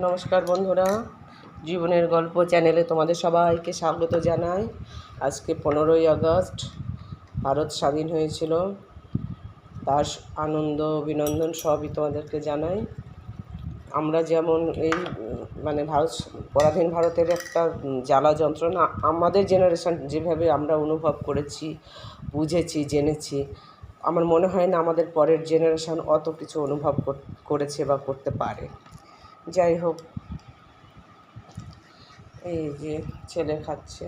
নমস্কার বন্ধুরা, জীবনের গল্প চ্যানেলে তোমাদের সবাইকে স্বাগত জানাই। আজকে পনেরোই আগস্ট, ভারত স্বাধীন হয়েছিল। তার আনন্দ, অভিনন্দন সবই তোমাদেরকে জানাই। আমরা যেমন এই মানে ভারত, পরাধীন ভারতের একটা জ্বালা যন্ত্রণা আমাদের জেনারেশন যেভাবে আমরা অনুভব করেছি, বুঝেছি, জেনেছি, আমার মনে হয় না আমাদের পরের জেনারেশন অত কিছু অনুভব কর- করেছে বা করতে পারে। যাই হোক এই যে ছেলে খাচ্ছে।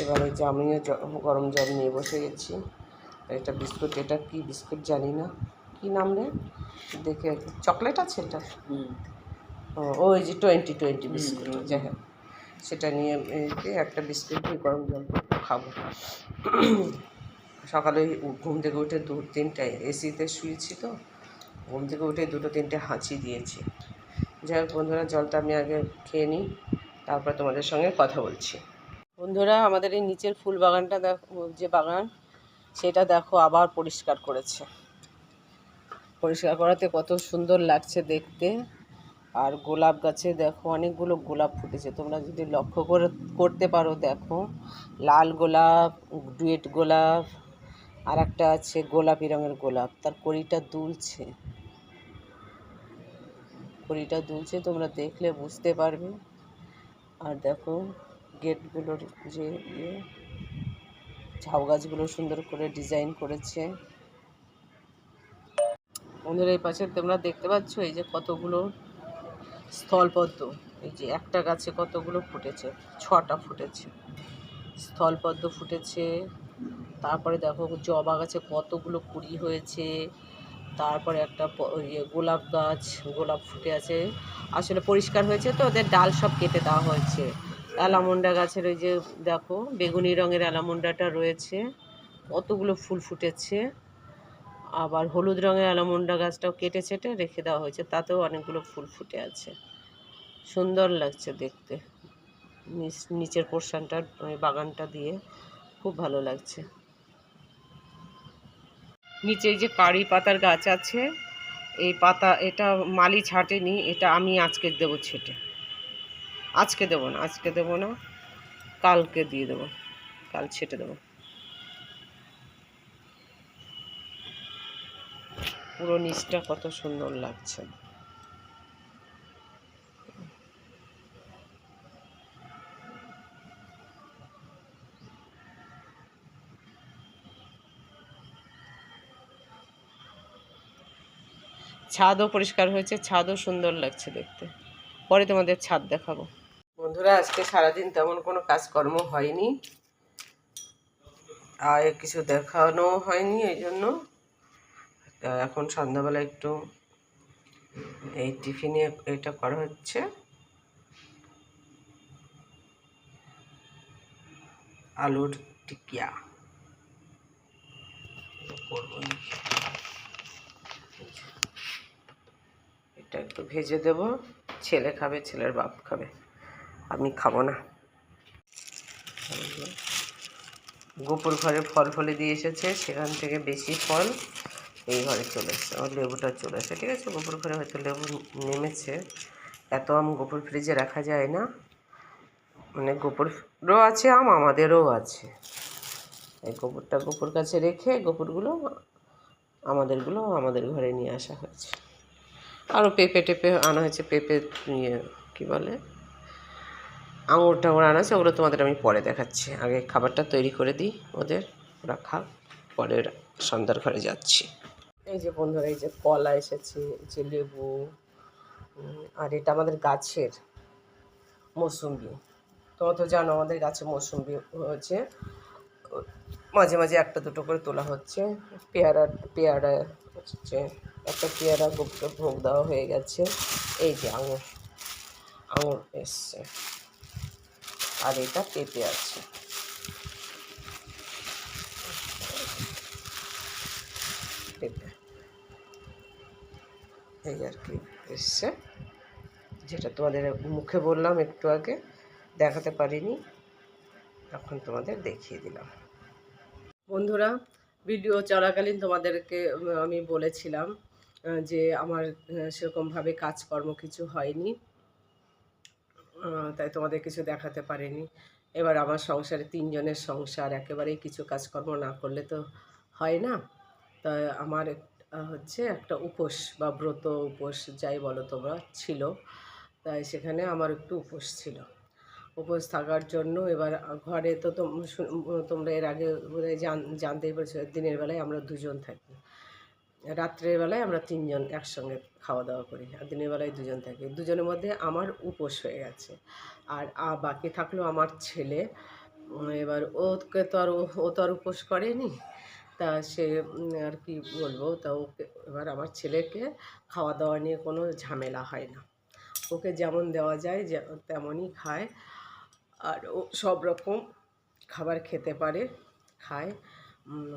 এবারে যে আমিও গরম জল নিয়ে বসে গেছি। এটা বিস্কুট এটা কি বিস্কুট জানি না। কি নাম রে? দেখে চকলেট আছে এটা? ও ওই যে টোয়েন্টি টোয়েন্টি বিস্কুট যাই হোক। সেটা নিয়ে একটা বিস্কুট দিয়ে গরম জল খাব। সকালে ঘুম থেকে উঠে দু তিনটে এসিতে শুয়েছি তো। ঘুম থেকে উঠে দুটো তিনটে হাঁচি দিয়েছি। যাই হোক বন্ধুরা, জলটা আমি আগে খেয়ে নিই, তারপর তোমাদের সঙ্গে কথা বলছি। বন্ধুরা, আমাদের এই নিচের ফুল বাগানটা দেখো, যে বাগান, সেটা দেখো আবার পরিষ্কার করেছে। পরিষ্কার করাতে কত সুন্দর লাগছে দেখতে। আর গোলাপ গাছে দেখো, অনেকগুলো গোলাপ ফুটেছে। তোমরা যদি লক্ষ্য করে, করতে পারো, দেখো। লাল গোলাপ, ডুয়েট গোলাপ আর একটা আছে গোলাপি রঙের গোলাপ, তার কড়িটা দুলছে। কড়িটা দুলছে, তোমরা দেখলে বুঝতে পারবে। আর দেখো, গেটগুলোর যে ইয়ে ঝাউ গাছগুলো সুন্দর করে ডিজাইন করেছে। ওদের এই পাশে তোমরা দেখতে পাচ্ছ, এই যে কতগুলো স্থলপদ্ম। এই যে একটা গাছে কতগুলো ফুটেছে, ছটা ফুটেছে। স্থলপদ্ম ফুটেছে, তারপরে দেখো, জবা গাছে কতগুলো কুড়ি হয়েছে। তারপরে একটা ইয়ে গোলাপ গাছ, গোলাপ ফুটে আছে। আসলে পরিষ্কার হয়েছে তো, ওদের ডাল সব কেটে দেওয়া হয়েছে। অ্যালামন্ডা গাছের ওই যে দেখো, বেগুনি রঙের অ্যালামন্ডাটা রয়েছে। কতগুলো ফুল ফুটেছে। আবার হলুদ রঙের অ্যালামন্ডা গাছটাও কেটে ছেটে রেখে দেওয়া হয়েছে, তাতেও অনেকগুলো ফুল ফুটে আছে। সুন্দর লাগছে দেখতে। নিচ- নিচের পোর্শনটা বাগানটা দিয়ে। খুব ভালো লাগছে। নিচে যে কারি পাতার গাছ আছে, এই পাতা, এটা মালি ছাটেনি এটা আমি আজকে দেবো ছেটে। আজকে দেবো না, আজকে দেবো না, কালকে দিয়ে দেবো, কাল ছেটে দেবো। পুরো নিচটা কত সুন্দর লাগছে। ছাদও পরিষ্কার হয়েছে, ছাদও সুন্দর লাগছে দেখতে। পরে তোমাদের ছাদ দেখাবো। বন্ধুরা, আজকে সারাদিন তেমন কোনো কাজকর্ম হয়নি। আর কিছু দেখানো হয়নি, এই জন্য। এখন সন্ধ্যাবেলা একটু এই টিফিনে এটা করা হচ্ছে। আলুর টিকিয়া। করব নাকি। একটু ভেজে দেব। ছেলে খাবে, ছেলের বাপ খাবে। আমি খাব না। গোপুর ঘরে ফল ফলে দিয়ে এসেছে, সেখান থেকে বেশি ফল এই ঘরে চলে এসেছে। আমার লেবুটা চলে এসেছে। ঠিক আছে, গোপুর ঘরে হয়তো লেবু নেমেছে। এত আম গোপুর ফ্রিজে রাখা যায় না। মানে গোপুরও আছে, আম আমাদেরও আছে। এই গোপুরটা গোপুর কাছে রেখে গোপুরগুলো, আমাদেরগুলো আমাদের ঘরে নিয়ে আসা হয়েছে। আরও পেঁপে টেপে আনা হয়েছে, পেঁপে ইয়ে কী বলে? আঙুর টাঙুর আনা আছে ওগুলো তোমাদের আমি পরে দেখাচ্ছি। আগে খাবারটা তৈরি করে দিই ওদের, ওরা খাক, পরে সন্ধ্যার ঘরে যাচ্ছি। এই যে বন্ধুরা, এই যে কলা এসেছে, এই যে লেবু আর এটা আমাদের গাছের মৌসুম্বি তোমরা তো জানো আমাদের গাছে মৌসুম্বি হয়েছে। মাঝে মাঝে একটা দুটো করে তোলা হচ্ছে। পেয়ারা পেয়ারা হচ্ছে, একটা পেয়ারা গুপ্ত ভোগ দেওয়া হয়ে গেছে। এই যে আঙুর আঙুর এসছে। আর এটা পেঁপে আছে। পেঁপে। এই আর কি এসছে। যেটা তোমাদের মুখে বললাম একটু আগে, দেখাতে পারিনি, এখন তোমাদের দেখিয়ে দিলাম। বন্ধুরা, ভিডিও চলাকালীন তোমাদেরকে আমি বলেছিলাম যে আমার সেরকমভাবে কাজকর্ম কিছু হয়নি। তাই তোমাদের কিছু দেখাতে পারিনি। এবার আমার সংসারে তিনজনের সংসার, একেবারেই কিছু কাজকর্ম না করলে তো হয় না। তাই আমার হচ্ছে একটা উপোস বা ব্রত উপোস, যাই বলো তোমরা, ছিল। তাই সেখানে আমার একটু উপোস ছিল। উপোস থাকার জন্য এবার ঘরে তো তোম- তোমরা এর আগে বোধহয় জান- জানতেই পেরেছ, দিনের বেলায় আমরা দুজন থাকি। রাত্রের বেলায় আমরা তিনজন একসঙ্গে খাওয়া দাওয়া করি, আর দিনের বেলায় দুজন থাকি। দুজনের মধ্যে আমার উপোস হয়ে গেছে। আর বাকি থাকল আমার ছেলে। এবার ওকে তো আর ও তো আর উপোস করেনি। তা সে আর কি বলব, তা ওকে, এবার আমার ছেলেকে খাওয়া দাওয়া নিয়ে কোনো ঝামেলা হয় না। ওকে যেমন দেওয়া যায় তেমনই খায়। আর ও সব রকম খাবার খেতে পারে, খায়।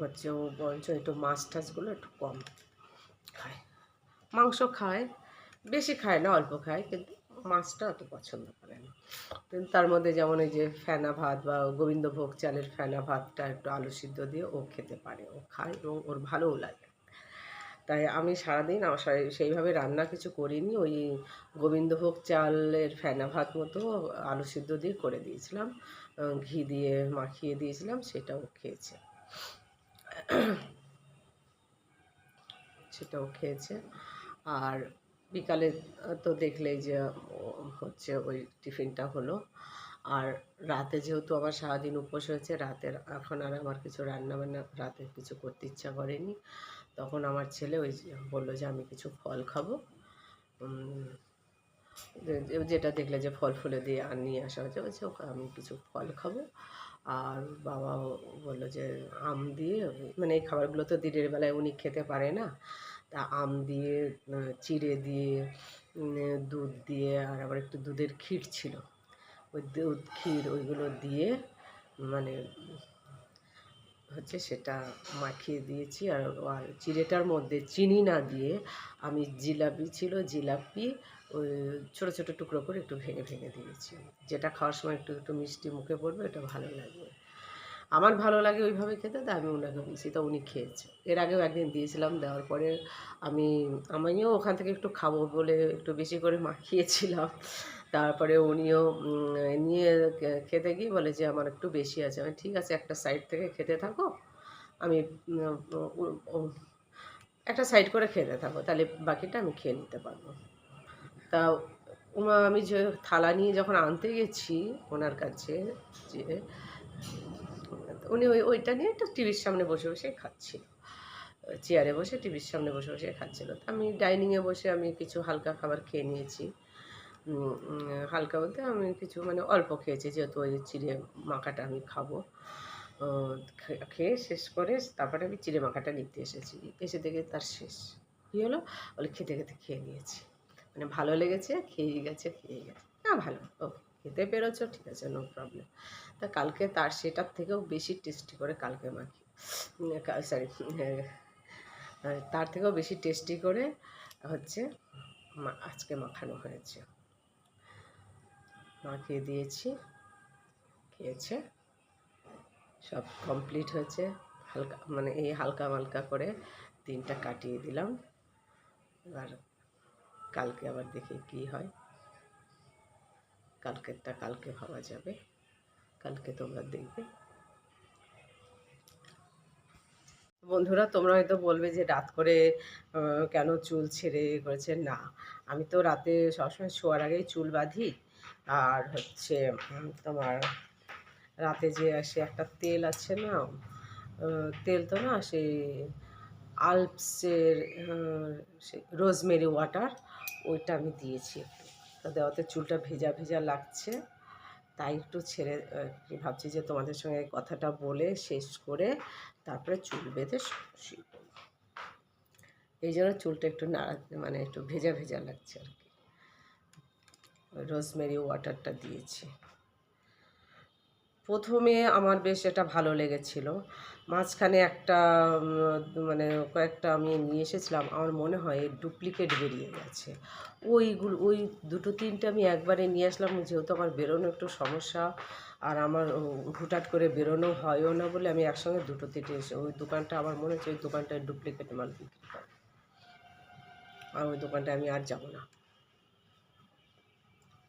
হচ্ছে ও বরঞ্চ একটু মাছ টাছগুলো একটু কম খায়। মাংস খায়, বেশি খায় না, অল্প খায়, কিন্তু মাছটা অত পছন্দ করে না। কিন্তু তার মধ্যে যেমন এই যে ফেনা ভাত বা গোবিন্দভোগ চালের ফেনা ভাতটা একটু আলু সিদ্ধ দিয়ে ও খেতে পারে, ও খায় এবং ওর ভালোও লাগে। তাই আমি সারাদিন আমার সেই- সেইভাবে রান্না কিছু করিনি। ওই গোবিন্দভোগ চালের ফেনা ভাত মতো আলু সিদ্ধ দিয়ে করে দিয়েছিলাম। ঘি দিয়ে মাখিয়ে দিয়েছিলাম, সেটাও খেয়েছে। সেটাও খেয়েছে। আর বিকালে তো দেখলেই যে হচ্ছে ওই টিফিনটা হলো। আর রাতে যেহেতু আমার সারাদিন উপোস হয়েছে রাতের এখন আর আমার কিছু রান্না বান্না রাতে কিছু করতে ইচ্ছা করেনি। তখন আমার ছেলে ওই বলল যে আমি কিছু ফল খাব। যেটা দেখলে যে ফল ফুলে দিয়ে আর নিয়ে আসা হয়েছে, বলছে "ওকে আমি কিছু ফল খাব। আর বাবা বলল যে আম দিয়ে মানে এই খাবারগুলো তো দিনের বেলায় উনি খেতে পারে না। তা আম দিয়ে চিড়ে দিয়ে দুধ দিয়ে, আর আবার একটু দুধের ক্ষীর ছিল। ওই দুধ, ক্ষীর ওইগুলো দিয়ে মানে হচ্ছে সেটা মাখিয়ে দিয়েছি। আর আর চিড়েটার মধ্যে চিনি না দিয়ে আমি জিলাপি ছিল, জিলাপি ওই ছোটো ছোটো টুকরো করে একটু ভেঙে ভেঙে দিয়েছি। যেটা খাওয়ার সময় একটু একটু মিষ্টি মুখে পড়বে এটা ভালো লাগবে। আমার ভালো লাগে ওইভাবে খেতে তা আমি ওনাকে বলছি, তো উনি খেয়েছে। এর আগেও একদিন দিয়েছিলাম, দেওয়ার পরে আমি, আমিও ওখান থেকে একটু খাব বলে একটু বেশি করে মাখিয়েছিলাম। তারপরে উনিও নিয়ে খেতে গিয়ে বলে যে, আমার একটু বেশি আছে। আমি ঠিক আছে, একটা সাইড থেকে খেতে থাকো। আমি একটা সাইড করে খেতে থাকো। তাহলে বাকিটা আমি খেয়ে নিতে পারব। তা উমা, আমি যে থালা নিয়ে যখন আনতে গেছি ওনার কাছে, যে, উনি ওই, ওইটা নিয়ে একটা টিভির সামনে বসে বসে খাচ্ছিল। চেয়ারে বসে টিভির সামনে বসে বসে খাচ্ছিল। আমি ডাইনিংয়ে বসে আমি কিছু হালকা খাবার খেয়ে নিয়েছি। হালকা বলতে আমি কিছু মানে অল্প খেয়েছি, যেহেতু ওই চিড়ে মাখাটা আমি খাব। খেয়ে শেষ করে তারপরে আমি চিড়ে মাখাটা নিতে এসেছি। এসে দেখে তার শেষ। কী হলো? বলে খেতে খেতে খেয়ে নিয়েছি। মানে ভালো লেগেছে খেয়ে গেছে খেয়ে গেছে। না, ভালো। ওকে খেতে পেরেছ? ঠিক আছে নো প্রবলেম তা কালকে তার সেটার থেকেও বেশি টেস্টি করে কালকে মাখি সরি তার থেকেও বেশি টেস্টি করে হচ্ছে আজকে মাখানো হয়েছে। মাখিয়ে দিয়েছি। খেয়েছে। সব কমপ্লিট হয়েছে। হালকা মানে এই হালকা মালকা করে দিনটা কাটিয়ে দিলাম। এবার কালকে আবার দেখি কি হয়। কালকেরটা কালকে ভাবা যাবে। কালকে তোমরা দেখবে। বন্ধুরা, তোমরা হয়তো বলবে যে রাত করে কেন চুল ছেড়ে করেছে? না। আমি তো রাতে সবসময় শোয়ার আগেই চুল বাঁধি। আর হচ্ছে তোমার রাতে যে সে একটা তেল আছে না তেল তো না সেই আলপসের রোজমেরি ওয়াটার, ওইটা আমি দিয়েছি একটু তা দেওয়াতে চুলটা ভেজা ভেজা লাগছে, তাই একটু ছেড়ে ভাবছি যে তোমাদের সঙ্গে কথাটা বলে শেষ করে তারপরে চুল বেঁধে শুয়ে। এই জন্য চুলটা একটু নাড়া মানে একটু ভেজা ভেজা লাগছে আর কি রোজমেরি ওয়াটারটা দিয়েছি। প্রথমে আমার বেশ এটা ভালো লেগেছিল। মাঝখানে একটা মানে কয়েকটা আমি নিয়ে এসেছিলাম আমার মনে হয় ডুপ্লিকেট বেরিয়ে গেছে। ওইগুলো ওই দুটো তিনটে আমি একবারে নিয়ে আসলাম যেহেতু আমার বেরোনো একটু সমস্যা আর আমার উম, হুটহাট করে বেরোনো হয়ও না বলে আমি একসঙ্গে দুটো তিনটে এসে ওই দোকানটা আমার মনে হচ্ছে ওই দোকানটায় ডুপ্লিকেট মাল বিক্রি করে। আর ওই দোকানটায় আমি আর যাব না।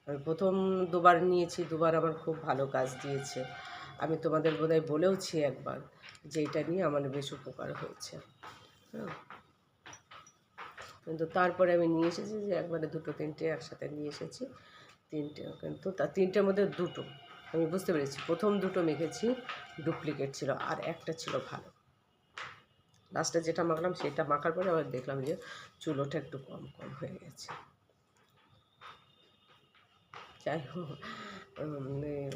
আমি প্রথম দুবার নিয়েছি, দুবার আমার খুব ভালো কাজ দিয়েছে। আমি তোমাদের বোধহয় বলেওছি একবার যে এটা নিয়ে আমার বেশ উপকার হয়েছে। হ্যাঁ। কিন্তু তারপরে আমি নিয়ে এসেছি যে একবারে দুটো, তিনটে একসাথে নিয়ে এসেছি। তিনটে কিন্তু তার তিনটের মধ্যে দুটো। আমি বুঝতে পেরেছি, প্রথম দুটো মেখেছি, ডুপ্লিকেট ছিল আর একটা ছিল ভালো। লাস্টে যেটা মাখলাম, সেটা মাখার পরে আবার দেখলাম যে চুলোটা একটু কম কম হয়ে গেছে। যাই হোক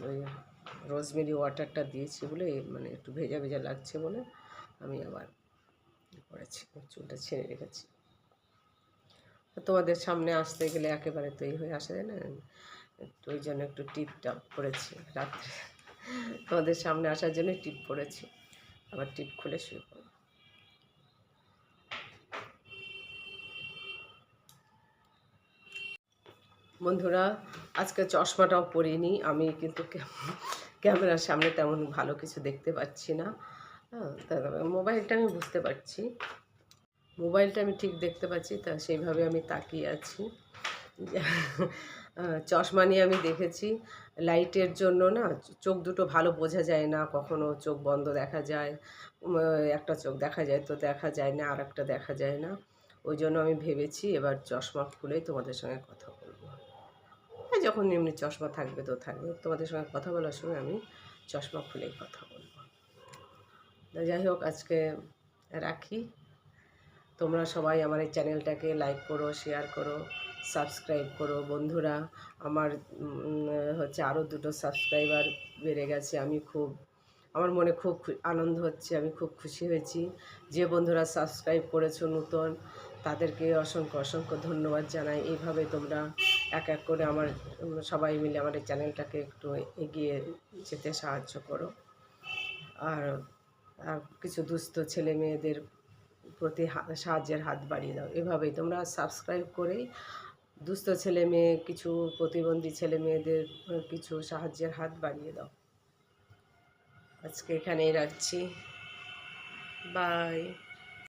ওই রোজমেরি ওয়াটারটা দিয়েছি বলে মানে একটু ভেজা ভেজা লাগছে বলে আমি আবার করেছি, চুলটা ছেড়ে রেখেছি। তোমাদের সামনে আসতে গেলে একেবারে তো এই হয়ে আসা যায় না? একটু ওই জন্য একটু টিপ টাপ করেছি রাত্রে। তোমাদের সামনে আসার জন্য টিপ পরেছি আবার টিপ খুলে শুয়ে পড়ব বন্ধুরা আজকে চশমাটাও পরিনি। আমি কিন্তু ক্যামেরার সামনে তেমন ভালো কিছু দেখতে পাচ্ছি না। হ্যাঁ মোবাইলটা আমি বুঝতে পারছি। মোবাইলটা আমি ঠিক দেখতে পাচ্ছি, তা সেইভাবে আমি তাকিয়ে আছি। চশমা নিয়ে আমি দেখেছি। লাইটের জন্য না চোখ দুটো ভালো বোঝা যায় না, কখনো চোখ বন্ধ দেখা যায় একটা চোখ দেখা যায় তো দেখা যায় না আর একটা দেখা যায় না। ওই জন্য আমি ভেবেছি এবার চশমা খুলেই তোমাদের সঙ্গে কথা যখন এমনি চশমা থাকবে তো থাকবে। তোমাদের সঙ্গে কথা বলার সময় আমি চশমা খুলেই কথা বলব। যাই হোক, আজকে রাখি। তোমরা সবাই আমার এই চ্যানেলটাকে লাইক করো শেয়ার করো সাবস্ক্রাইব করো। বন্ধুরা, আমার হচ্ছে আরও দুটো সাবস্ক্রাইবার বেড়ে গেছে। আমি খুব, আমার মনে খুব আনন্দ হচ্ছে, আমি খুব খুশি হয়েছি। যে বন্ধুরা সাবস্ক্রাইব করেছ নূতন, তাদেরকে অসংখ্য অসংখ্য ধন্যবাদ জানাই। এইভাবে তোমরা এক এক করে আমার সবাই মিলে আমার এই চ্যানেলটাকে একটু এগিয়ে যেতে সাহায্য করো। আর আর কিছু দুস্থ ছেলে মেয়েদের প্রতি সাহায্যের হাত বাড়িয়ে দাও। এভাবেই তোমরা সাবস্ক্রাইব করেই দুস্থ ছেলে মেয়ে, কিছু প্রতিবন্ধী ছেলে মেয়েদের কিছু সাহায্যের হাত বাড়িয়ে দাও। আজকে এখানেই রাখছি। বাই।